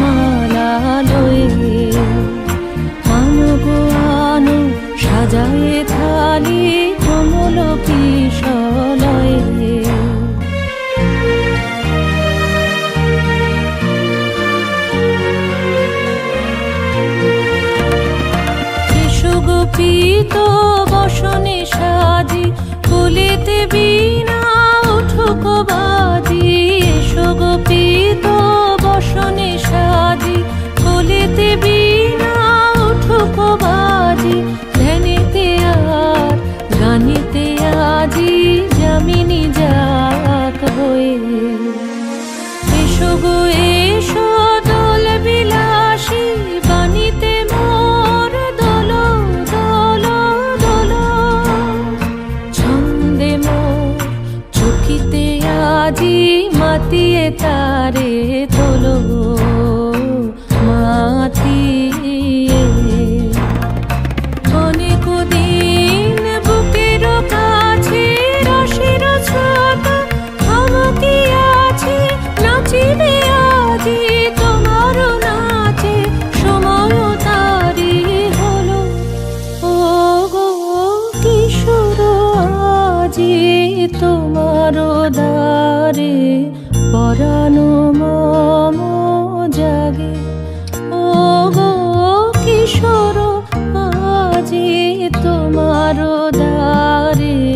মালা লয়ে আনব আনো সাজায়ে থালি কমল পিসলয়ে পীত বসনে তারে তোলো, মাতিয়ে। অনেক বুকের কাছে রসের ছোট তোমার নাচে, সময় তারি কিশোর, আজি তোমার দারে পরাণ মম জাগে। ও কিশোর আজি তোমার দারে